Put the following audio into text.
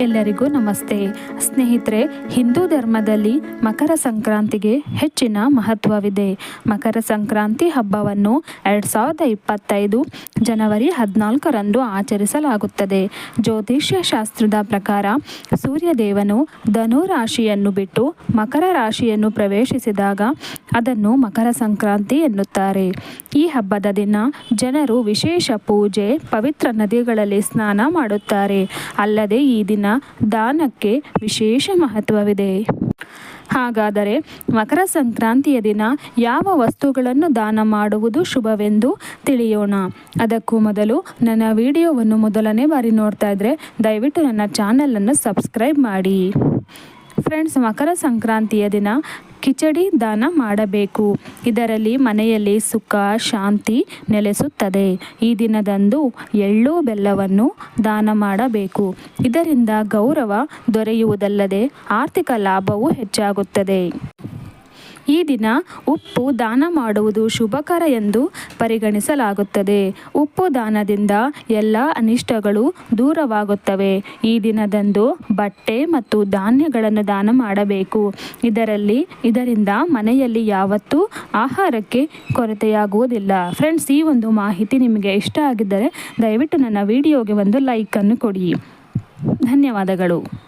ಎಲ್ಲರಿಗೂ ನಮಸ್ತೆ. ಸ್ನೇಹಿತರೆ, ಹಿಂದೂ ಧರ್ಮದಲ್ಲಿ ಮಕರ ಸಂಕ್ರಾಂತಿಗೆ ಹೆಚ್ಚಿನ ಮಹತ್ವವಿದೆ. ಮಕರ ಸಂಕ್ರಾಂತಿ ಹಬ್ಬವನ್ನು ಎರಡು ಸಾವಿರದ ಇಪ್ಪತ್ತೈದು ಜನವರಿ ಹದಿನಾಲ್ಕರಂದು ಆಚರಿಸಲಾಗುತ್ತದೆ. ಜ್ಯೋತಿಷ್ಯ ಶಾಸ್ತ್ರದ ಪ್ರಕಾರ ಸೂರ್ಯದೇವನು ಧನು ರಾಶಿಯನ್ನು ಬಿಟ್ಟು ಮಕರ ರಾಶಿಯನ್ನು ಪ್ರವೇಶಿಸಿದಾಗ ಅದನ್ನು ಮಕರ ಸಂಕ್ರಾಂತಿ ಎನ್ನುತ್ತಾರೆ. ಈ ಹಬ್ಬದ ದಿನ ಜನರು ವಿಶೇಷ ಪೂಜೆ, ಪವಿತ್ರ ನದಿಗಳಲ್ಲಿ ಸ್ನಾನ ಮಾಡುತ್ತಾರೆ. ಅಲ್ಲದೆ ಈ ದಿನ ದಾನಕ್ಕೆ ವಿಶೇಷ ಮಹತ್ವವಿದೆ. ಹಾಗಾದರೆ ಮಕರ ಸಂಕ್ರಾಂತಿಯ ದಿನ ಯಾವ ವಸ್ತುಗಳನ್ನು ದಾನ ಮಾಡುವುದು ಶುಭವೆಂದು ತಿಳಿಯೋಣ. ಅದಕ್ಕೂ ಮೊದಲು ನನ್ನ ವಿಡಿಯೋವನ್ನು ಮೊದಲನೇ ಬಾರಿ ನೋಡ್ತಾ ಇದ್ದರೆ ದಯವಿಟ್ಟು ನನ್ನ ಚಾನಲನ್ನು ಸಬ್ಸ್ಕ್ರೈಬ್ ಮಾಡಿ. ಫ್ರೆಂಡ್ಸ್ ಮಕರ ಸಂಕ್ರಾಂತಿಯ ದಿನ ಕಿಚಡಿ ದಾನ ಮಾಡಬೇಕು. ಇದರಲ್ಲಿ ಮನೆಯಲ್ಲಿ ಸುಖ, ಶಾಂತಿ ನೆಲೆಸುತ್ತದೆ. ಈ ದಿನದಂದು ಎಳ್ಳು ಬೆಲ್ಲವನ್ನು ದಾನ ಮಾಡಬೇಕು. ಇದರಿಂದ ಗೌರವ ದೊರೆಯುವುದಲ್ಲದೆ ಆರ್ಥಿಕ ಲಾಭವೂ ಹೆಚ್ಚಾಗುತ್ತದೆ. ಈ ದಿನ ಉಪ್ಪು ದಾನ ಮಾಡುವುದು ಶುಭಕರ ಎಂದು ಪರಿಗಣಿಸಲಾಗುತ್ತದೆ. ಉಪ್ಪು ದಾನದಿಂದ ಎಲ್ಲ ಅನಿಷ್ಟಗಳು ದೂರವಾಗುತ್ತವೆ. ಈ ದಿನದಂದು ಬಟ್ಟೆ ಮತ್ತು ಧಾನ್ಯಗಳನ್ನು ದಾನ ಮಾಡಬೇಕು. ಇದರಲ್ಲಿ, ಇದರಿಂದ ಮನೆಯಲ್ಲಿ ಯಾವತ್ತೂ ಆಹಾರಕ್ಕೆ ಕೊರತೆಯಾಗುವುದಿಲ್ಲ. ಫ್ರೆಂಡ್ಸ್, ಈ ಒಂದು ಮಾಹಿತಿ ನಿಮಗೆ ಇಷ್ಟ ಆಗಿದ್ದರೆ ದಯವಿಟ್ಟು ನನ್ನ ವಿಡಿಯೋಗೆ ಒಂದು ಲೈಕನ್ನು ಕೊಡಿ. ಧನ್ಯವಾದಗಳು.